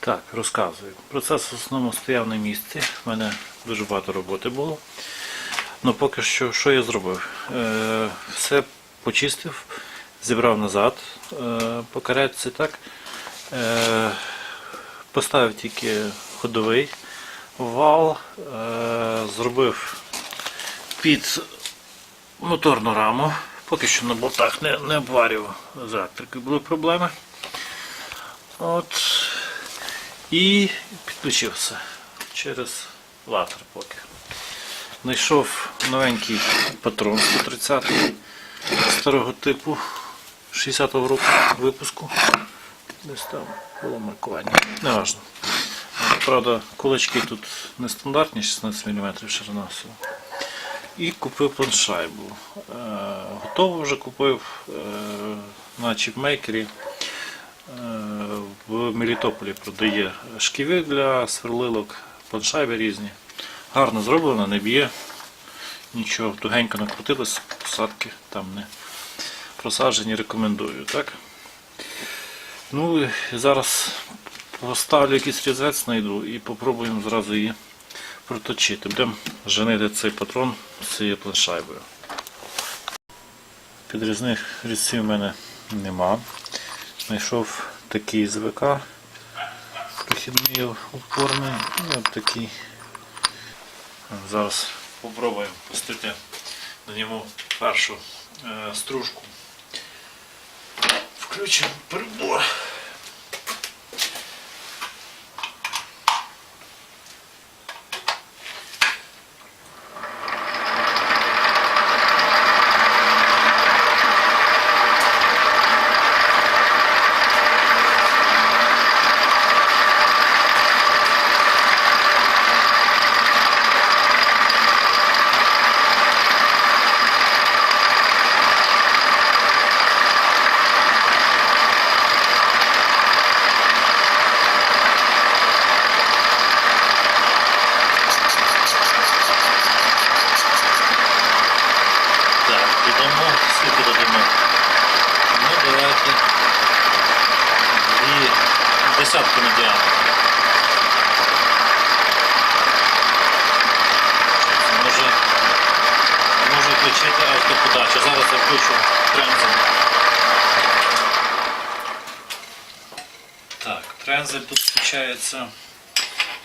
Так, розказую. Процес в основному стояв на місці. У мене дуже багато роботи було. Ну, поки що, що я зробив? Е, все почистив, зібрав назад е, по каретці, так. Е, поставив тільки ходовий вал, е, зробив під моторну раму. Поки що на болтах не, не обварював з були проблеми. От. І підключився через латер поки. Знайшов новенький патрон 130 старого типу 60-го року випуску. Десь там було маркування. Неважно. Правда, кулачки тут нестандартні, 16 мм ширина всього. І купив планшайбу. Е, готово вже купив е, на чіпмейкері. Е, в Мелітополі продає шківи для сверлилок, планшайби різні. Гарно зроблено, не б'є. Нічого, тугенько накрутилось, посадки там не просаджені, рекомендую. Так? Ну зараз поставлю якийсь різець знайду і попробуємо зразу її проточити. Будемо женити цей патрон з цією планшайбою. Підрізних різців в мене нема. Знайшов такий з ВК прохідний опорний і от такий. Зараз спробуємо пустити на ньому першу е, стружку. Включимо прибор. Так, додамо, скільки додамо? Ну, давайте дві десятки медіани. Може, може включити автоподачу. Зараз я включу трензель. Так, трензель тут включається.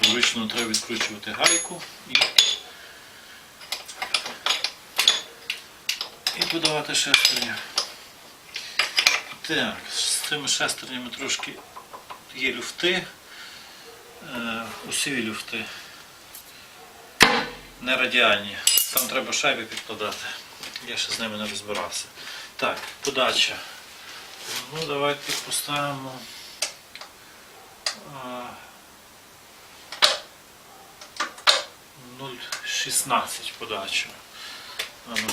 Звично треба відкручувати гайку і і подавати шестерню. Так, з цими шестернями трошки є люфти, е, усі люфти, не радіальні. Там треба шайби підкладати. Я ще з ними не розбирався. Так, подача. Ну, давайте поставимо. а, 0,16 подача. А ну.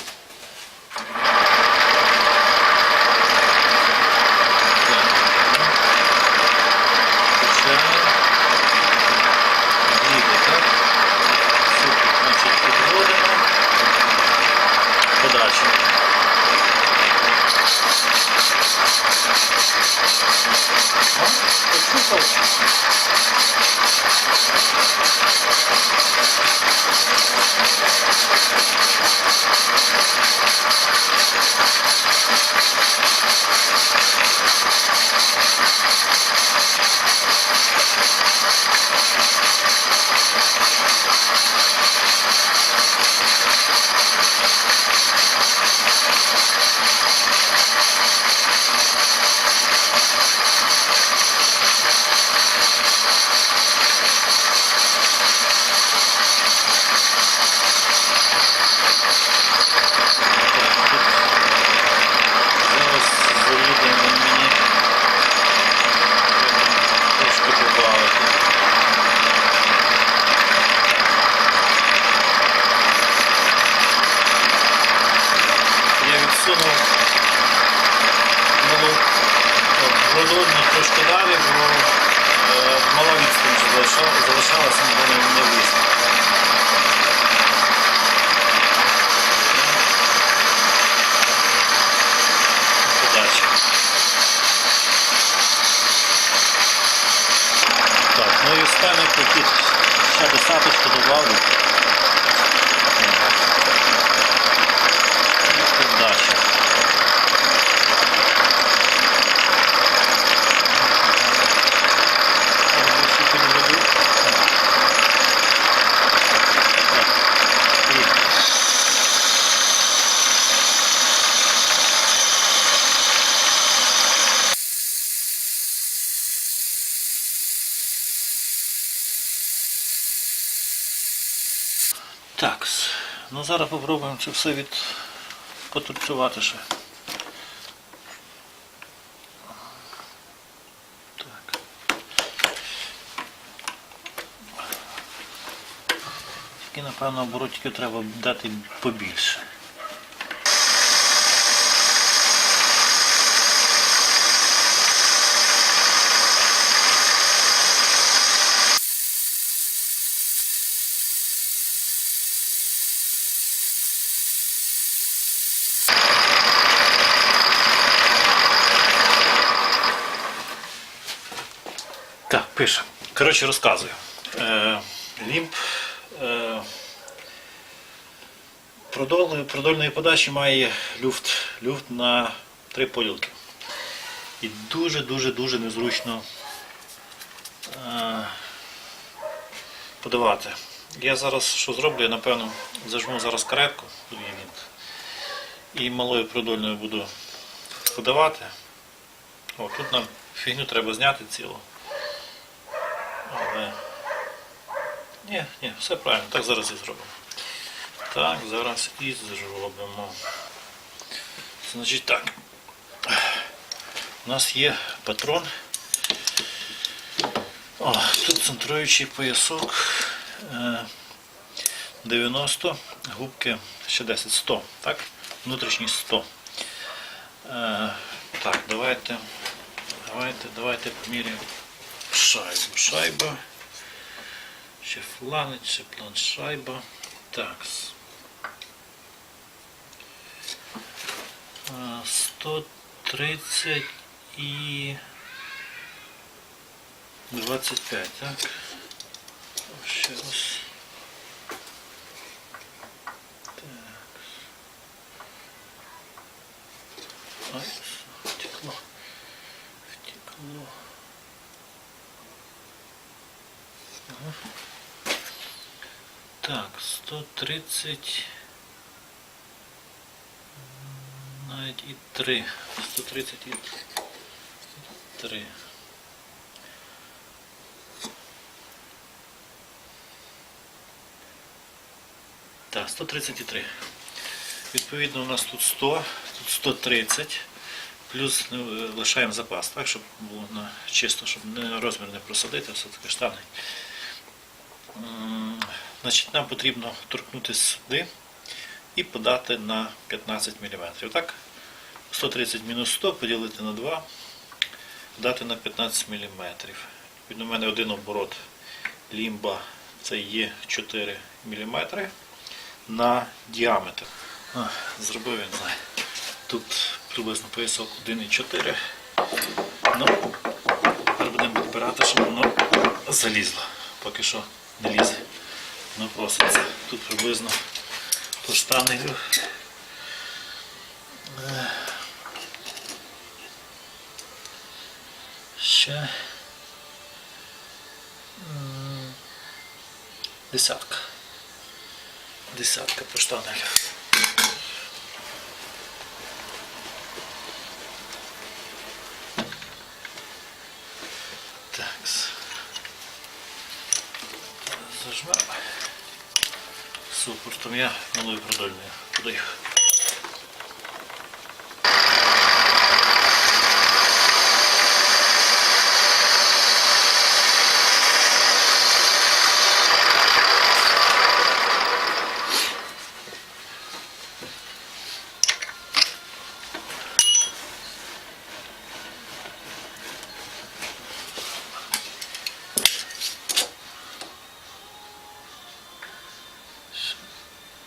Подача. Зараз заїдемо мені трошки побавити. Я відсунув малу продовження трошки далі, бо мала відстань залишалася, не влізти. Подача. Ну і останній похід ще десяточку добавлю. І подача. Більше підведу. Так. І Так, ну зараз попробуємо це все від потурцювати ще. Так. Тільки, напевно, оборотиків треба дати побільше. Так, пише. Коротше, розказую. Е, лімб е, продольної, подачі має люфт, люфт на три поділки. І дуже-дуже-дуже незручно е, подавати. Я зараз що зроблю, я напевно зажму зараз каретку і малою продольною буду подавати. О, тут нам фігню треба зняти цілу. Але... Ні, ні, все правильно, так зараз і зробимо. Так, зараз і зробимо. Значить так. У нас є патрон. О, тут центруючий поясок е, 90, губки ще 10, 100, так? Внутрішній 100. Е, Так, давайте, давайте, давайте поміряємо шайбу. Шайба. Ще фланець, ще планшайба. Так. А, 130 і 25, так? Ще раз. Так. Ай, втекло. Втекло. Так, 130. Навіть і 3. 130 і 3. Так, 133. Відповідно, у нас тут 100, тут 130. Плюс ну, е, лишаємо запас, так, щоб було чисто, щоб не, розмір не просадити, все-таки штани. Значить, нам потрібно торкнутися сюди і подати на 15 мм. Так? 130 мінус 100 поділити на 2, дати на 15 мм. Відповідно, у мене один оборот лімба це є 4 мм на діаметр. А, зробив він, знає. Тут приблизно поясок 1,4. Ну, тепер будемо підбирати, щоб воно залізло. Поки що не лізе. Ну проситься. Тут приблизно по штангелю. Е, Ще десятка. Десятка по штангелю. Так. Зажмемо. Супер, там малої малою продольною подаю.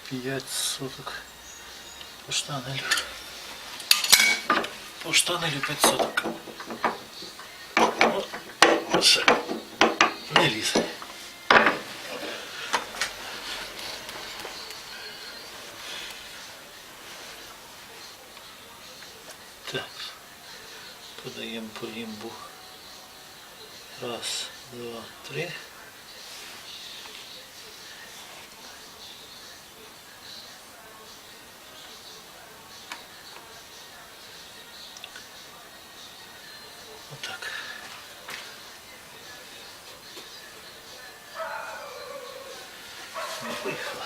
П'ять соток по штанелю. По штанелю 5 соток. Ще Не лізе. Так. Подаємо по лімбу. Раз, два, три. Отак. Ну,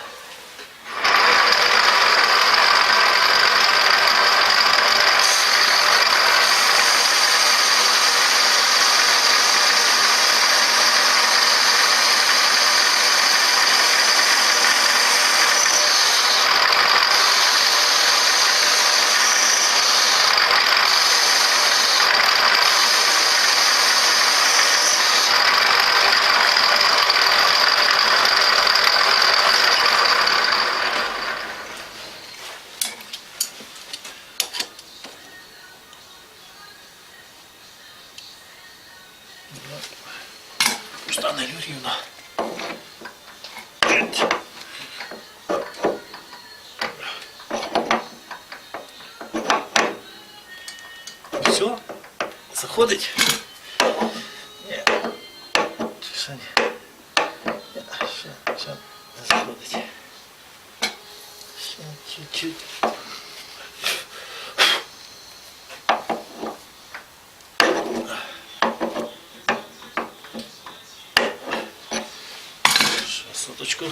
чуть-чуть. Ще соточку.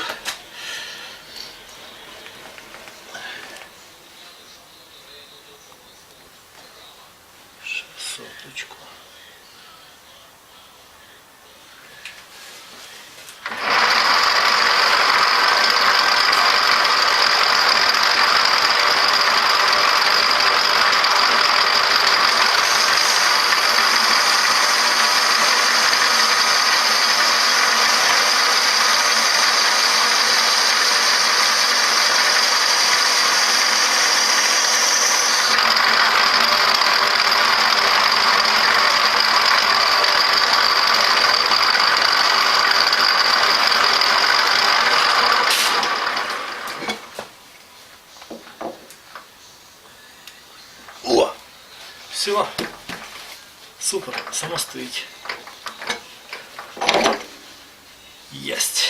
Єсть.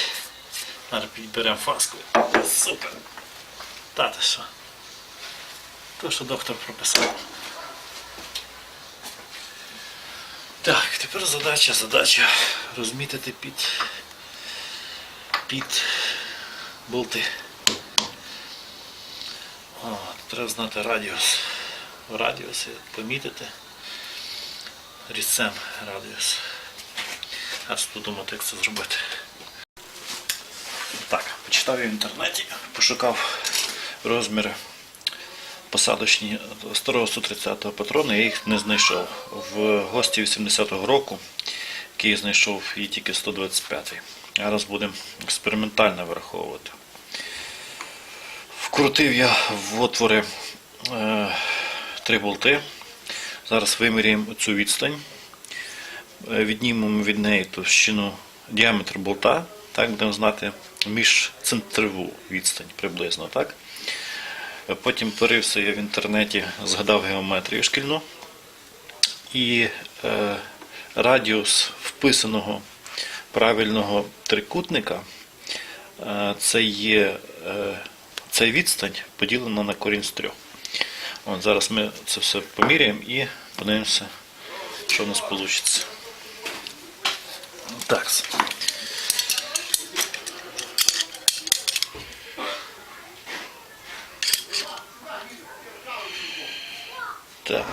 Зараз підберемо фаску. Супер. Та ти що? То, що доктор прописав. Так, тепер задача, задача розмітити під, під болти. О, треба знати радіус. Радіус і помітити різцем радіус. Аж подумати, як це зробити. Почитав в інтернеті, пошукав розміри посадочні старого 130-го патрона, я їх не знайшов. В гості 80-го року, який знайшов і тільки 125-й. Зараз будемо експериментально вираховувати. Вкрутив я в отвори е, три болти. Зараз виміряємо цю відстань. Е, Віднімемо від неї товщину діаметр болта, так будемо знати міжцентрову відстань приблизно. так. Потім порився я в інтернеті, згадав геометрію шкільну. І е, радіус вписаного правильного трикутника е, це є е, це відстань поділена на корінь з трьох. От, зараз ми це все поміряємо і подивимося, що у нас вийде. Так. Так,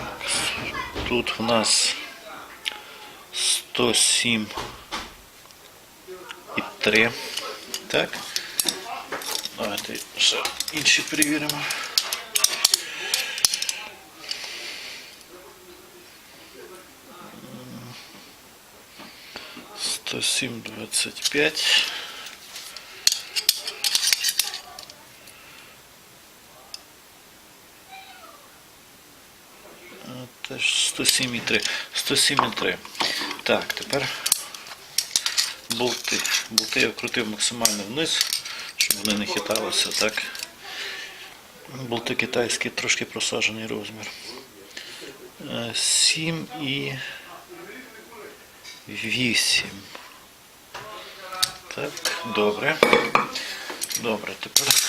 тут в нас 107 і 3. Так. Давайте ще інші перевіримо. Сто сім двадцять п'ять. А, Теж 107,3. 107,3. Так, тепер болти. Болти я вкрутив максимально вниз, щоб вони не хиталися. Так. Болти китайські, трошки просаджений розмір. 7 і 8. Так, добре. Добре, тепер.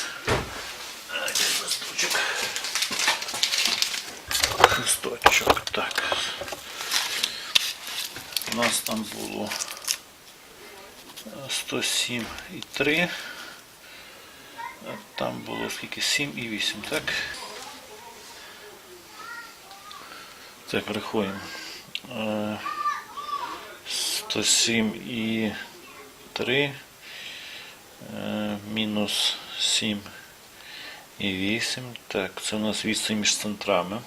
У нас там було 107,3. А Там було скільки? 7 і 8, так? Так, рахуємо. Е, 107 і 3 е, мінус 7 і 8. Так, це у нас відстань між центрами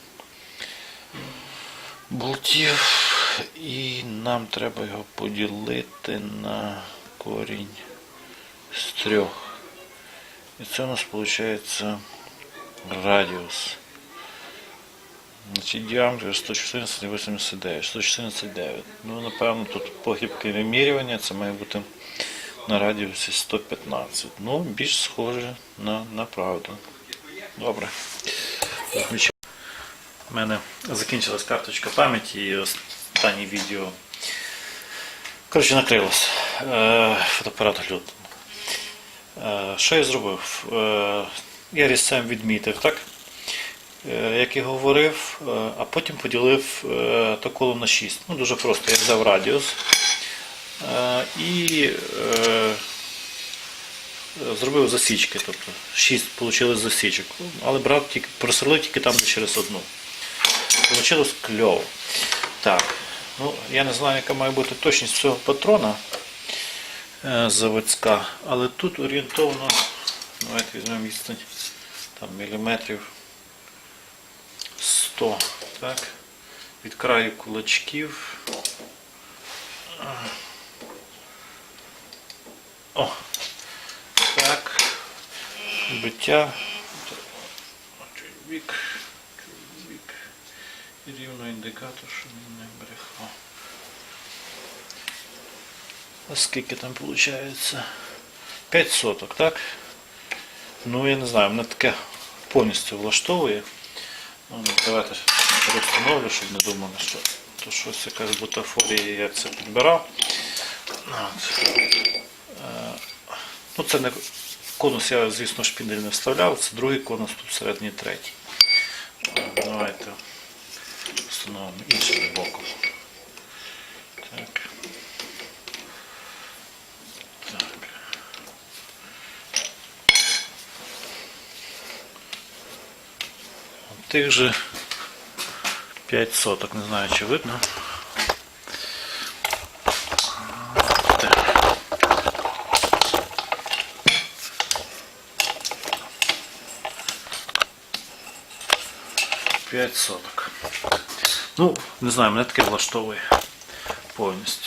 болтів. І нам треба його поділити на корінь з трьох. І це у нас виходить радіус. Значить, діаметр 114 і 89. 114,9. Ну, напевно, тут похибки вимірювання, це має бути на радіусі 115. Ну, більш схоже на, на правду. Добре. У мене закінчилась карточка пам'яті останнє відео. Коротше, накрилось. Е, фотоапарат глютен. Що я зробив? Е, я різцем відмітив, так? Е, як і говорив, а потім поділив то коло на 6. Ну, дуже просто. Я взяв радіус і зробив засічки. Тобто 6 вийшло засічок. Але брав тільки, просролив тільки там де через одну. Получилось кльово. Так, ну я не знаю, яка має бути точність цього патрона е, заводська, але тут орієнтовно, давайте візьмемо відстань там міліметрів 100, так, від краю кулачків. О, так, биття. Бік, рівно індикатор, щоб він не брехав. А скільки там виходить? 5 соток, так? Ну, я не знаю, мене таке повністю влаштовує. Ну, давайте перестановлю, щоб не думали, що то щось якась бутафорія, я це підбирав. Е, Ну, це не конус я, звісно, шпіндель не вставляв, це другий конус, тут середній третій. Давайте встановимо іншим боком. Так. Так. Тих же 5 соток, не знаю, чи видно. П'ять соток. Ну, не знаю, мене таке влаштовує повністю.